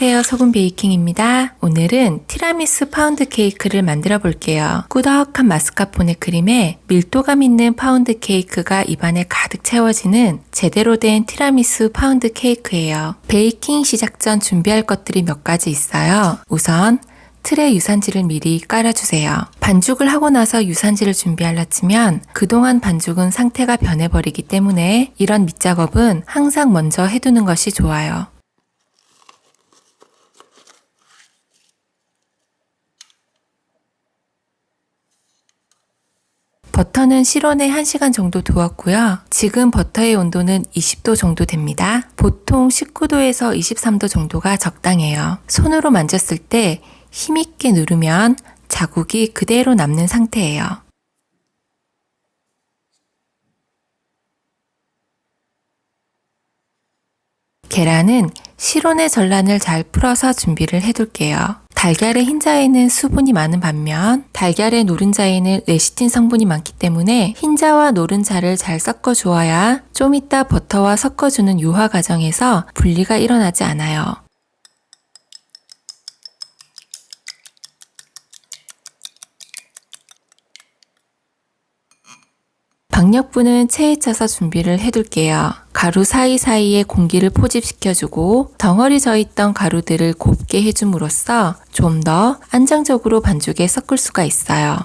안녕하세요. 소금 베이킹입니다. 오늘은 티라미수 파운드 케이크를 만들어 볼게요. 꾸덕한 마스카포네 크림에 밀도감 있는 파운드 케이크가 입안에 가득 채워지는 제대로 된 티라미수 파운드 케이크예요. 베이킹 시작 전 준비할 것들이 몇 가지 있어요. 우선 틀에 유산지를 미리 깔아주세요. 반죽을 하고 나서 유산지를 준비할라 치면 그동안 반죽은 상태가 변해버리기 때문에 이런 밑작업은 항상 먼저 해두는 것이 좋아요. 버터는 실온에 1시간 정도 두었고요. 지금 버터의 온도는 20도 정도 됩니다. 보통 19도에서 23도 정도가 적당해요. 손으로 만졌을 때 힘있게 누르면 자국이 그대로 남는 상태예요. 계란은 실온의 전란을 잘 풀어서 준비를 해둘게요. 달걀의 흰자에는 수분이 많은 반면 달걀의 노른자에는 레시틴 성분이 많기 때문에 흰자와 노른자를 잘 섞어 주어야 좀 이따 버터와 섞어주는 유화 과정에서 분리가 일어나지 않아요. 박력분은 체에 쳐서 준비를 해둘게요. 가루 사이사이에 공기를 포집시켜주고 덩어리 져 있던 가루들을 곱게 해줌으로써 좀 더 안정적으로 반죽에 섞을 수가 있어요.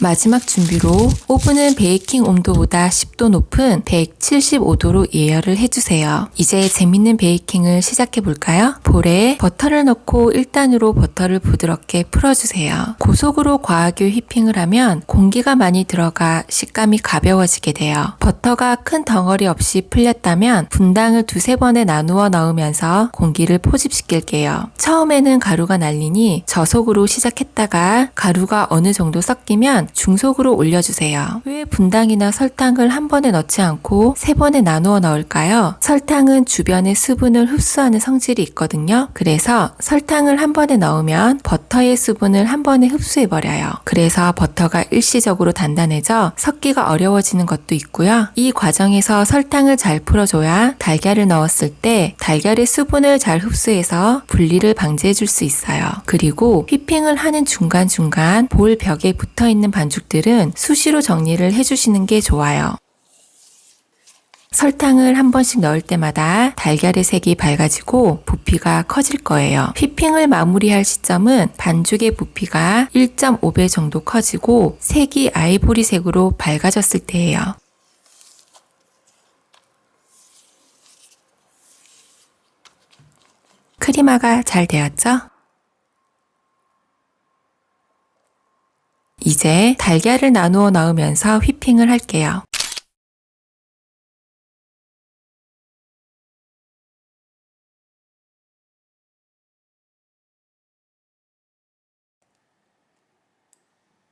마지막 준비로 오븐은 베이킹 온도보다 10도 높은 175도로 예열을 해주세요. 이제 재밌는 베이킹을 시작해 볼까요? 볼에 버터를 넣고 1단으로 버터를 부드럽게 풀어주세요. 고속으로 과하게 휘핑을 하면 공기가 많이 들어가 식감이 가벼워지게 돼요. 버터가 큰 덩어리 없이 풀렸다면 분당을 두세 번에 나누어 넣으면서 공기를 포집시킬게요. 처음에는 가루가 날리니 저속으로 시작했다가 가루가 어느 정도 섞이면 중속으로 올려주세요. 왜 분당이나 설탕을 한 번에 넣지 않고 세 번에 나누어 넣을까요? 설탕은 주변의 수분을 흡수하는 성질이 있거든요. 그래서 설탕을 한 번에 넣으면 버터의 수분을 한 번에 흡수해버려요. 그래서 버터가 일시적으로 단단해져 섞기가 어려워지는 것도 있고요. 이 과정에서 설탕을 잘 풀어줘야 달걀을 넣었을 때 달걀의 수분을 잘 흡수해서 분리를 방지해줄 수 있어요. 그리고 휘핑을 하는 중간중간 볼 벽에 붙어 있는 반죽들은 수시로 정리를 해주시는 게 좋아요. 설탕을 한 번씩 넣을 때마다 달걀의 색이 밝아지고 부피가 커질 거예요. 휘핑을 마무리할 시점은 반죽의 부피가 1.5배 정도 커지고 색이 아이보리색으로 밝아졌을 때예요. 크리마가 잘 되었죠? 이제 달걀을 나누어 넣으면서 휘핑을 할게요.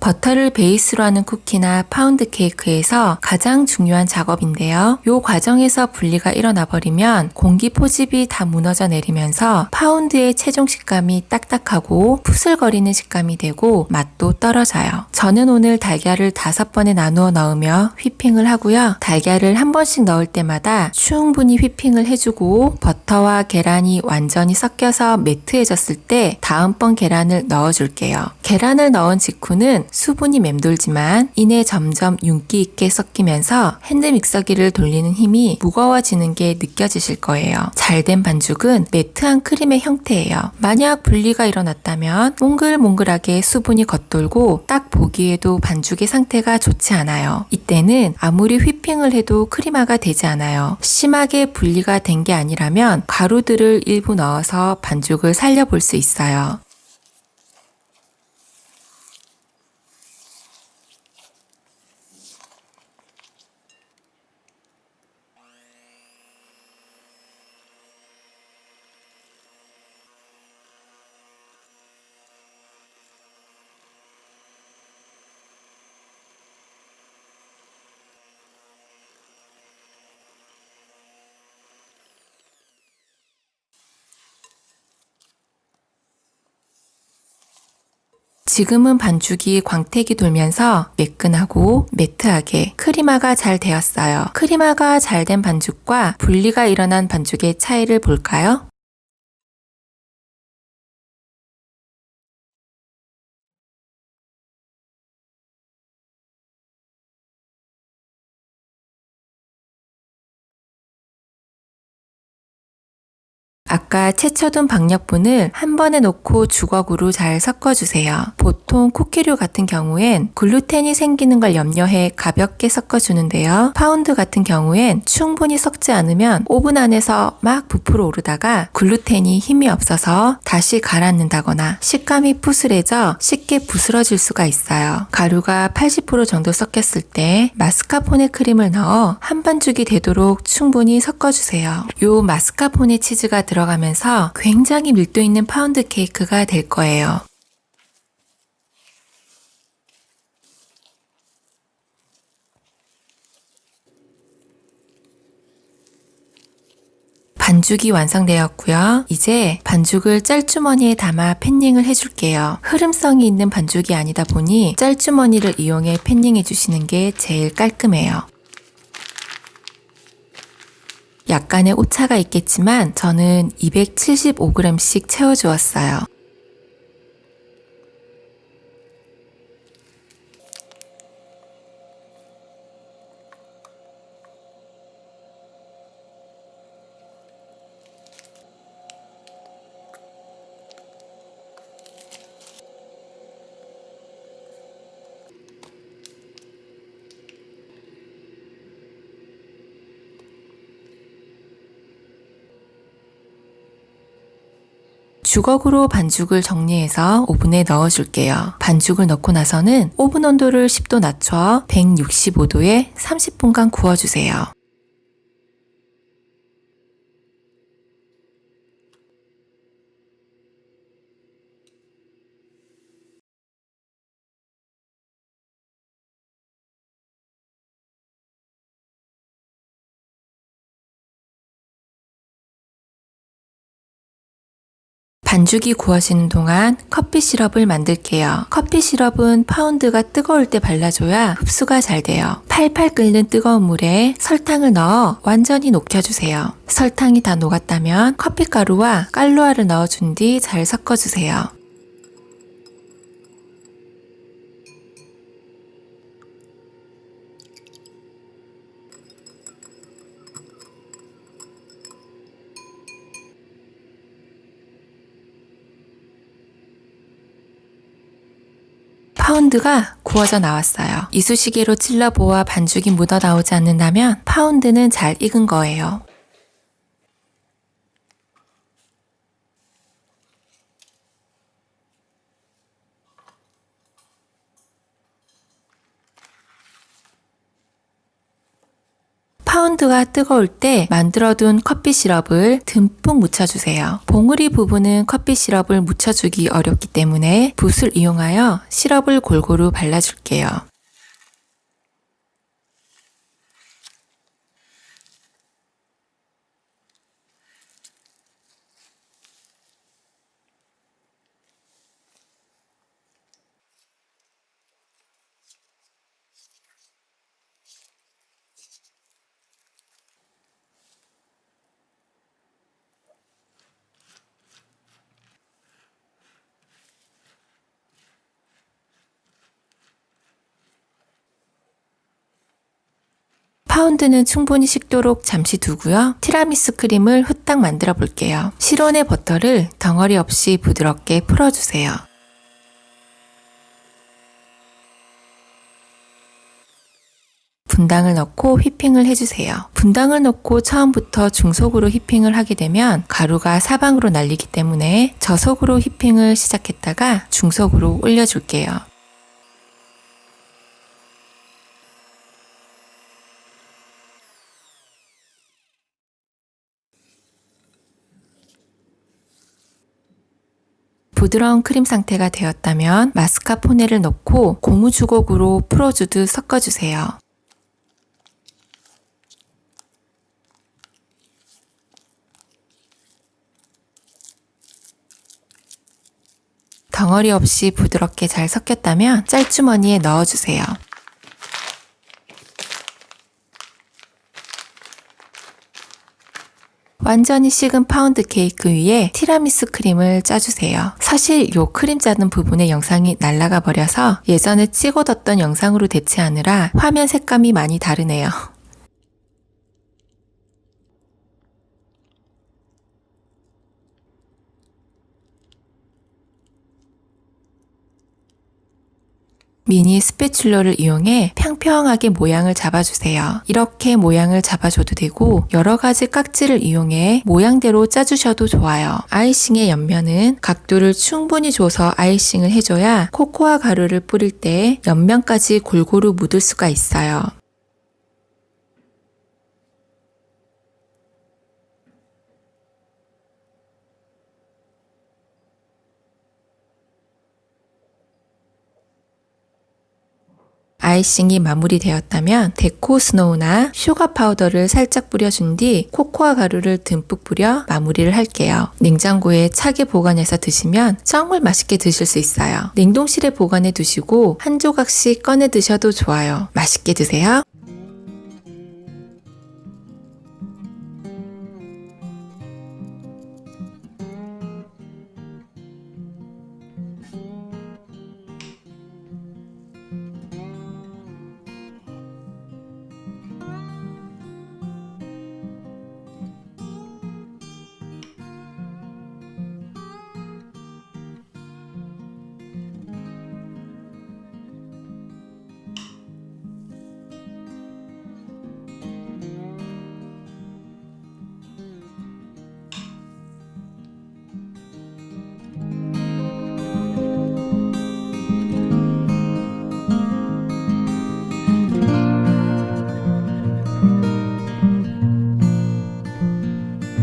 버터를 베이스로 하는 쿠키나 파운드 케이크에서 가장 중요한 작업인데요. 이 과정에서 분리가 일어나 버리면 공기 포집이 다 무너져 내리면서 파운드의 최종 식감이 딱딱하고 푸슬거리는 식감이 되고 맛도 떨어져요. 저는 오늘 달걀을 다섯 번에 나누어 넣으며 휘핑을 하고요. 달걀을 한 번씩 넣을 때마다 충분히 휘핑을 해주고 버터와 계란이 완전히 섞여서 매트해졌을 때 다음번 계란을 넣어줄게요. 계란을 넣은 직후는 수분이 맴돌지만 이내 점점 윤기 있게 섞이면서 핸드 믹서기를 돌리는 힘이 무거워지는 게 느껴지실 거예요. 잘 된 반죽은 매트한 크림의 형태예요. 만약 분리가 일어났다면 몽글몽글하게 수분이 겉돌고 딱 보기에도 반죽의 상태가 좋지 않아요. 이때는 아무리 휘핑을 해도 크리마가 되지 않아요. 심하게 분리가 된 게 아니라면 가루들을 일부 넣어서 반죽을 살려볼 수 있어요. 지금은 반죽이 광택이 돌면서 매끈하고 매트하게 크리마가 잘 되었어요. 크리마가 잘 된 반죽과 분리가 일어난 반죽의 차이를 볼까요? 아까 채쳐둔 박력분을 한 번에 넣고 주걱으로 잘 섞어주세요. 보통 쿠키류 같은 경우엔 글루텐이 생기는 걸 염려해 가볍게 섞어주는데요. 파운드 같은 경우엔 충분히 섞지 않으면 오븐 안에서 막 부풀어 오르다가 글루텐이 힘이 없어서 다시 가라앉는다거나 식감이 푸슬해져 쉽게 부스러질 수가 있어요. 가루가 80% 정도 섞였을 때 마스카포네 크림을 넣어 한 반죽이 되도록 충분히 섞어주세요. 요 마스카포네 치즈가 들어가면서 굉장히 밀도 있는 파운드 케이크가 될 거예요. 반죽이 완성되었고요. 이제 반죽을 짤주머니에 담아 팬닝을 해줄게요. 흐름성이 있는 반죽이 아니다 보니 짤주머니를 이용해 팬닝해 주시는 게 제일 깔끔해요. 약간의 오차가 있겠지만 저는 275g씩 채워주었어요. 주걱으로 반죽을 정리해서 오븐에 넣어줄게요. 반죽을 넣고 나서는 오븐 온도를 10도 낮춰 165도에 30분간 구워주세요. 반죽이 구워지는 동안 커피 시럽을 만들게요. 커피 시럽은 파운드가 뜨거울 때 발라줘야 흡수가 잘 돼요. 팔팔 끓는 뜨거운 물에 설탕을 넣어 완전히 녹여주세요. 설탕이 다 녹았다면 커피가루와 깔루아를 넣어준 뒤 잘 섞어주세요. 파운드가 구워져 나왔어요. 이쑤시개로 찔러 보아 반죽이 묻어 나오지 않는다면 파운드는 잘 익은 거예요. 파운드가 뜨거울 때 만들어둔 커피 시럽을 듬뿍 묻혀주세요. 봉우리 부분은 커피 시럽을 묻혀주기 어렵기 때문에 붓을 이용하여 시럽을 골고루 발라줄게요. 파운드는 충분히 식도록 잠시 두고요. 티라미수 크림을 후딱 만들어 볼게요. 실온의 버터를 덩어리 없이 부드럽게 풀어주세요. 분당을 넣고 휘핑을 해주세요. 분당을 넣고 처음부터 중속으로 휘핑을 하게 되면 가루가 사방으로 날리기 때문에 저속으로 휘핑을 시작했다가 중속으로 올려줄게요. 부드러운 크림 상태가 되었다면 마스카포네를 넣고 고무 주걱으로 풀어주듯 섞어주세요. 덩어리 없이 부드럽게 잘 섞였다면 짤주머니에 넣어주세요. 완전히 식은 파운드 케이크 위에 티라미수 크림을 짜주세요. 사실 요 크림 짜는 부분의 영상이 날라가 버려서 예전에 찍어뒀던 영상으로 대체하느라 화면 색감이 많이 다르네요. 미니 스패츌러를 이용해 평평하게 모양을 잡아주세요. 이렇게 모양을 잡아줘도 되고 여러 가지 깍지를 이용해 모양대로 짜주셔도 좋아요. 아이싱의 옆면은 각도를 충분히 줘서 아이싱을 해줘야 코코아 가루를 뿌릴 때 옆면까지 골고루 묻을 수가 있어요. 아이싱이 마무리되었다면 데코 스노우나 슈가 파우더를 살짝 뿌려준 뒤 코코아 가루를 듬뿍 뿌려 마무리를 할게요. 냉장고에 차게 보관해서 드시면 정말 맛있게 드실 수 있어요. 냉동실에 보관해 두시고 한 조각씩 꺼내 드셔도 좋아요. 맛있게 드세요.